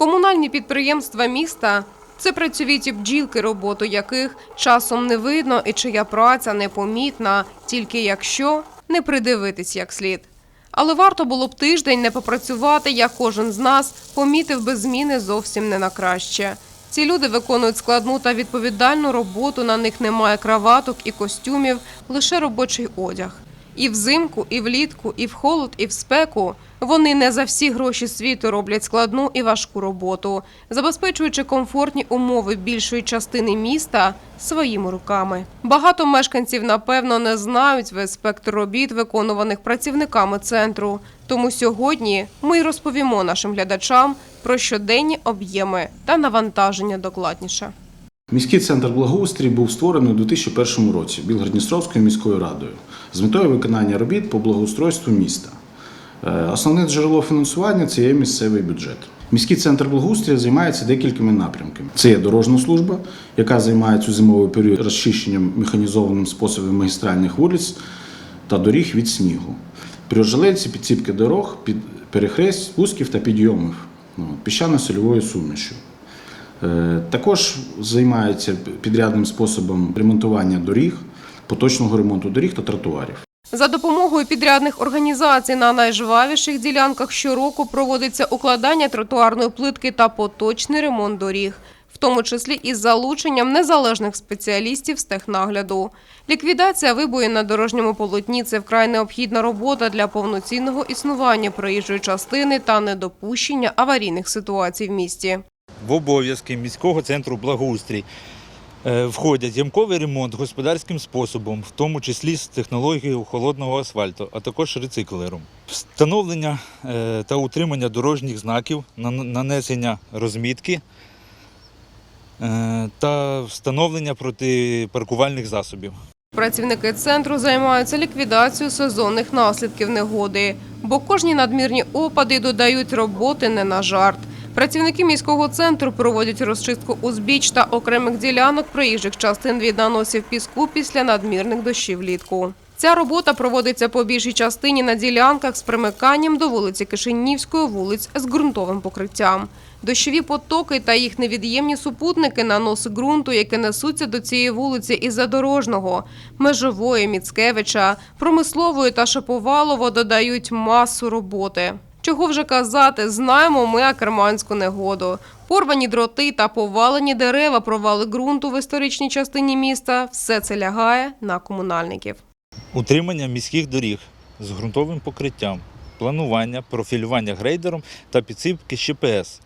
Комунальні підприємства міста це працьовіті бджілки, роботу яких часом не видно і чия праця непомітна, тільки якщо не придивитись як слід. Але варто було б тиждень не попрацювати, як кожен з нас помітив би зміни зовсім не на краще. Ці люди виконують складну та відповідальну роботу, на них немає краваток і костюмів, лише робочий одяг. І взимку, і влітку, і в холод, і в спеку вони не за всі гроші світу роблять складну і важку роботу, забезпечуючи комфортні умови більшої частини міста своїми руками. Багато мешканців, напевно, не знають весь спектр робіт, виконуваних працівниками центру. Тому сьогодні ми розповімо нашим глядачам про щоденні об'єми та навантаження докладніше. Міський центр благоустрій був створений у 2001 році Білгородністровською міською радою з метою виконання робіт по благоустройству міста. Е, Основне джерело фінансування це є місцевий бюджет. Міський центр благоустрія займається декількома напрямками. Це є дорожна служба, яка займається у зимовий період розчищенням механізованим способом магістральних вулиць та доріг від снігу. При ожеледці підсіпки дорог, під перехресть, спусків та підйомів ну, піщано-сольовою сумішю. Е, Також займається підрядним способом ремонтування доріг, поточного ремонту доріг та тротуарів. За допомогою підрядних організацій на найжвавіших ділянках щороку проводиться укладання тротуарної плитки та поточний ремонт доріг, в тому числі із залученням незалежних спеціалістів з технагляду. Ліквідація вибоїн на дорожньому полотні – це вкрай необхідна робота для повноцінного існування проїжджої частини та недопущення аварійних ситуацій в місті. В обов'язки міського центру благоустрій входять ямковий ремонт господарським способом, в тому числі з технологією холодного асфальту, а також рециклером. Встановлення е, та утримання дорожніх знаків, нанесення розмітки е, та встановлення протипаркувальних засобів. Працівники центру займаються ліквідацією сезонних наслідків негоди, бо кожні надмірні опади додають роботи не на жарт. Працівники міського центру проводять розчистку узбіч та окремих ділянок проїжджих частин від наносів піску після надмірних дощів влітку. Ця робота проводиться по більшій частині на ділянках з примиканням до вулиці Кишинівської, вулиць з ґрунтовим покриттям. Дощові потоки та їх невід'ємні супутники наноси ґрунту, які несуться до цієї вулиці із задорожного, межової, Міцкевича, промислової та Шаповалово додають масу роботи. Чого вже казати, знаємо ми акерманську негоду. Порвані дроти та повалені дерева, провали ґрунту в історичній частині міста – все це лягає на комунальників. Утримання міських доріг з ґрунтовим покриттям, планування, профілювання грейдером та підсипки ЩПС,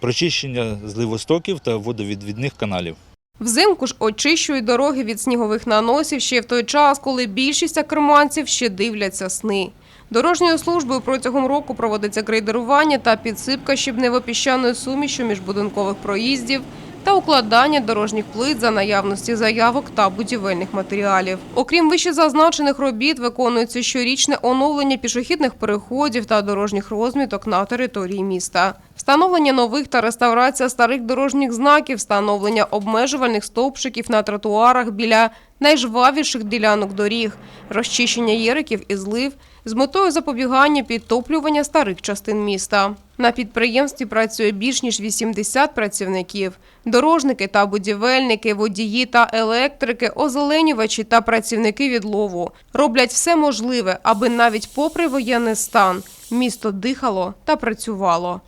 прочищення зливостоків та водовідвідних каналів. Взимку ж очищують дороги від снігових наносів ще в той час, коли більшість акерманців ще дивляться сни. Дорожньою службою протягом року проводиться грейдерування та підсипка щебнево-піщаною сумішю міжбудинкових проїздів та укладання дорожніх плит за наявності заявок та будівельних матеріалів. Окрім вищезазначених робіт, виконується щорічне оновлення пішохідних переходів та дорожніх розміток на території міста. Встановлення нових та реставрація старих дорожніх знаків, встановлення обмежувальних стовпчиків на тротуарах біля найжвавіших ділянок доріг, розчищення єриків і злив з метою запобігання підтоплювання старих частин міста. На підприємстві працює більш ніж 80 працівників. Дорожники та будівельники, водії та електрики, озеленювачі та працівники відлову роблять все можливе, аби навіть попри воєнний стан місто дихало та працювало.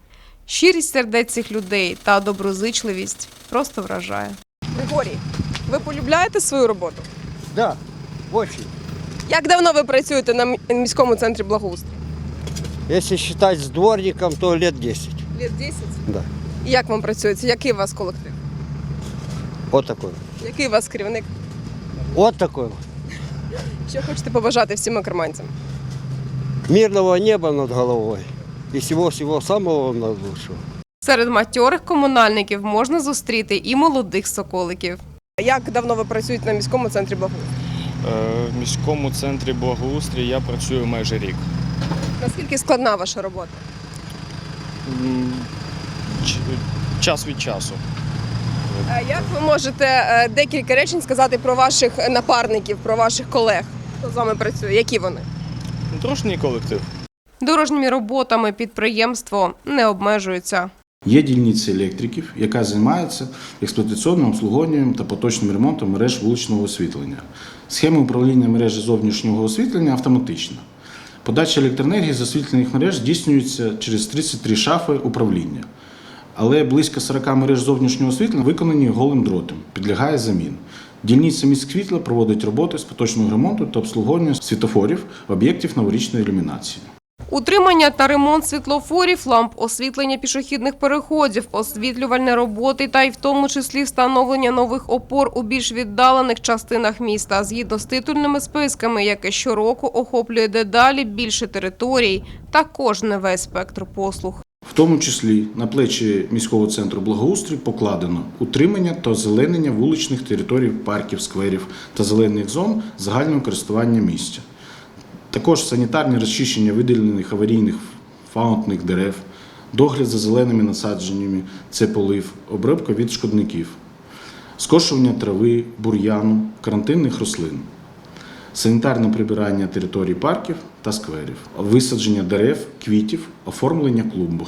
Щирість сердець цих людей та доброзичливість просто вражає. Григорій, ви полюбляєте свою роботу? Да, очень. Як давно ви працюєте на міському центрі благоустрою? Если считать с дворником, то лет 10. Літ 10. Да. І як вам працюється? Який у вас колектив? Вот такой. Який у вас керівник? Вот такой. вот. Що хочете побажати всім акерманцям? Мирного неба над головой. И всего-всего самого наилучшего. Серед матьорих комунальників можна зустріти і молодих соколиків. Як давно ви працюєте на міському центрі благоустрою? Е, В міському центрі благоустрій я працюю майже рік. Наскільки складна ваша робота? Ч- Час від часу. А Як ви можете е, декілька речень сказати про ваших напарників, про ваших колег? Хто з вами працює? Які вони? Дружній колектив. Дорожніми роботами підприємство не обмежується. Є дільниця електриків, яка займається експлуатаційним обслуговуванням та поточним ремонтом мереж вуличного освітлення. Схема управління мережі зовнішнього освітлення автоматична. Подача електроенергії з освітлених мереж здійснюється через 33 шафи управління. Але близько 40 мереж зовнішнього освітлення виконані голим дротом, підлягає замін. Дільниця міськсвітла проводить роботи з поточного ремонту та обслуговування світофорів об'єктів новорічної ілюмінації. Утримання та ремонт світлофорів, ламп освітлення пішохідних переходів, освітлювальні роботи та й в тому числі встановлення нових опор у більш віддалених частинах міста згідно з титульними списками, яке щороку охоплює дедалі більше територій, також не весь спектр послуг. В тому числі на плечі міського центру благоустрій покладено утримання та озеленення вуличних територій, парків, скверів та зелених зон загального користування місця. Також санітарне розчищення виділених аварійних фаунтних дерев, догляд за зеленими насадженнями, це полив, обробка від шкодників, скошування трави, бур'яну, карантинних рослин, санітарне прибирання територій парків та скверів, висадження дерев, квітів, оформлення клумб.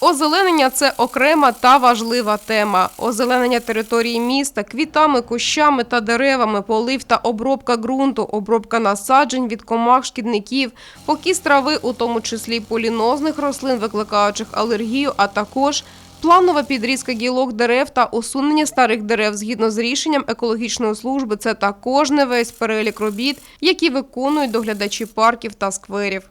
Озеленення це окрема та важлива тема. Озеленення території міста квітами, кущами та деревами, полив та обробка ґрунту, обробка насаджень від комах, шкідників, покіс трави, у тому числі полінозних рослин, викликаючих алергію, а також планова підрізка гілок дерев та усунення старих дерев згідно з рішенням екологічної служби. Це також не весь перелік робіт, які виконують доглядачі парків та скверів.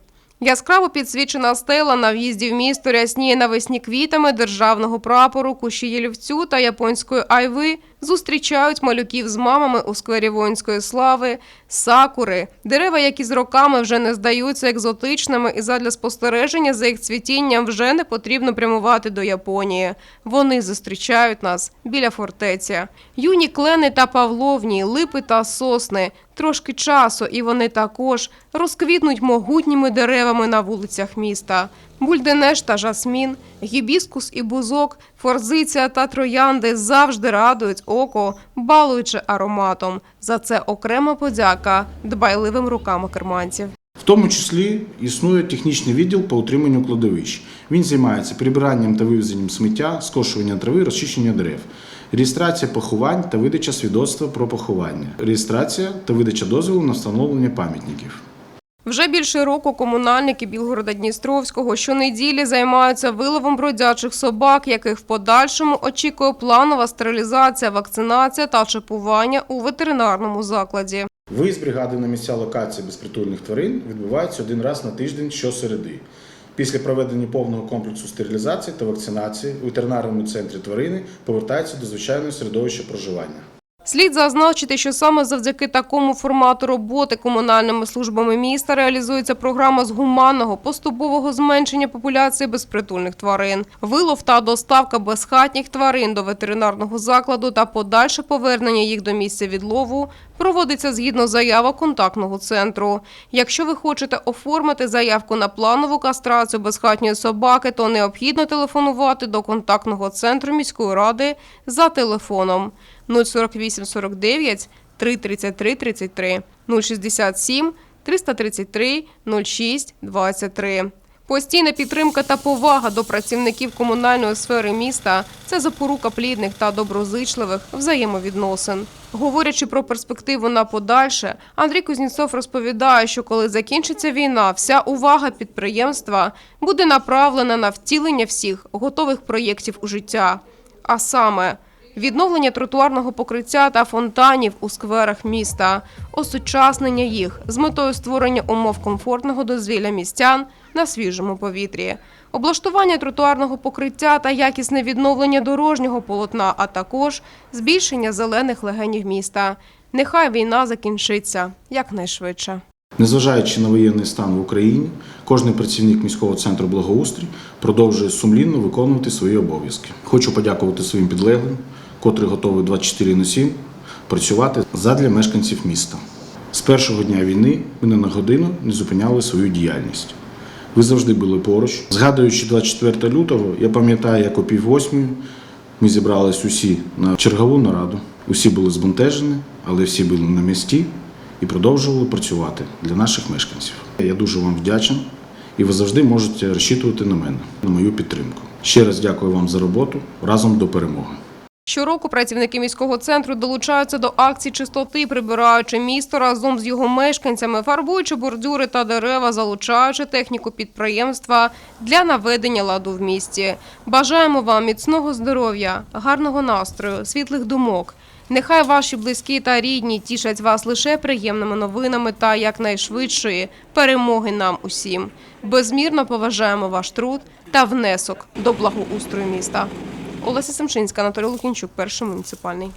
Яскраво підсвічена стела на в'їзді в місто рясніє навесні квітами державного прапору, кущі ялівцю та японської айви зустрічають малюків з мамами у сквері воїнської слави, сакури, дерева, які з роками вже не здаються екзотичними, і задля спостереження за їх цвітінням вже не потрібно прямувати до Японії. Вони зустрічають нас біля фортеці. Юні клени та павловні, липи та сосни. Трошки часу, і вони також розквітнуть могутніми деревами на вулицях міста. Бульденеш та жасмін, гібіскус і бузок, форзиція та троянди завжди радують око, балуючи ароматом. За це окрема подяка дбайливим рукам керманців. В тому числі існує технічний відділ по утриманню кладовищ. Він займається прибиранням та вивезенням сміття, скошування трави, розчищення дерев, реєстрація поховань та видача свідоцтва про поховання, реєстрація та видача дозволу на встановлення пам'ятників. Вже більше року комунальники Білгорода Дністровського щонеділі займаються виловом бродячих собак, яких в подальшому очікує планова стерилізація, вакцинація та чипування у ветеринарному закладі. Виїзд бригади на місця локації безпритульних тварин відбувається один раз на тиждень щосереди. Після проведення повного комплексу стерилізації та вакцинації у ветеринарному центрі тварини повертаються до звичайного середовища проживання. Слід зазначити, що саме завдяки такому формату роботи комунальними службами міста реалізується програма з гуманного поступового зменшення популяції безпритульних тварин, вилов та доставка безхатніх тварин до ветеринарного закладу та подальше повернення їх до місця відлову проводиться згідно заявок контактного центру. Якщо ви хочете оформити заявку на планову кастрацію безхатньої собаки, то необхідно телефонувати до контактного центру міської ради за телефоном 048 49 333 33 067 333 06 23. Постійна підтримка та повага до працівників комунальної сфери міста це запорука плідних та доброзичливих взаємовідносин. Говорячи про перспективу на подальше, Андрій Кузнєцов розповідає, що коли закінчиться війна, вся увага підприємства буде направлена на втілення всіх готових проєктів у життя. А саме відновлення тротуарного покриття та фонтанів у скверах міста, осучаснення їх з метою створення умов комфортного дозвілля містян на свіжому повітрі, облаштування тротуарного покриття та якісне відновлення дорожнього полотна, а також збільшення зелених легенів міста. Нехай війна закінчиться якнайшвидше. Незважаючи на воєнний стан в Україні, кожен працівник міського центру благоустрій продовжує сумлінно виконувати свої обов'язки. Хочу подякувати своїм підлеглим, котрі готові 24 на 7 працювати задля мешканців міста. З першого дня війни ми не на годину не зупиняли свою діяльність. Ви завжди були поруч. Згадуючи 24 лютого, я пам'ятаю, як о пів восьмої ми зібрались усі на чергову нараду. Усі були збентежені, але всі були на місці і продовжували працювати для наших мешканців. Я дуже вам вдячний, і ви завжди можете розчитувати на мене, на мою підтримку. Ще раз дякую вам за роботу. Разом до перемоги. Щороку працівники міського центру долучаються до акцій чистоти, прибираючи місто разом з його мешканцями, фарбуючи бордюри та дерева, залучаючи техніку підприємства для наведення ладу в місті. Бажаємо вам міцного здоров'я, гарного настрою, світлих думок. Нехай ваші близькі та рідні тішать вас лише приємними новинами та якнайшвидшої перемоги нам усім. Безмірно поважаємо ваш труд та внесок до благоустрою міста. Олеся Семшинська, Анатолій Лукінчук, перший муніципальний.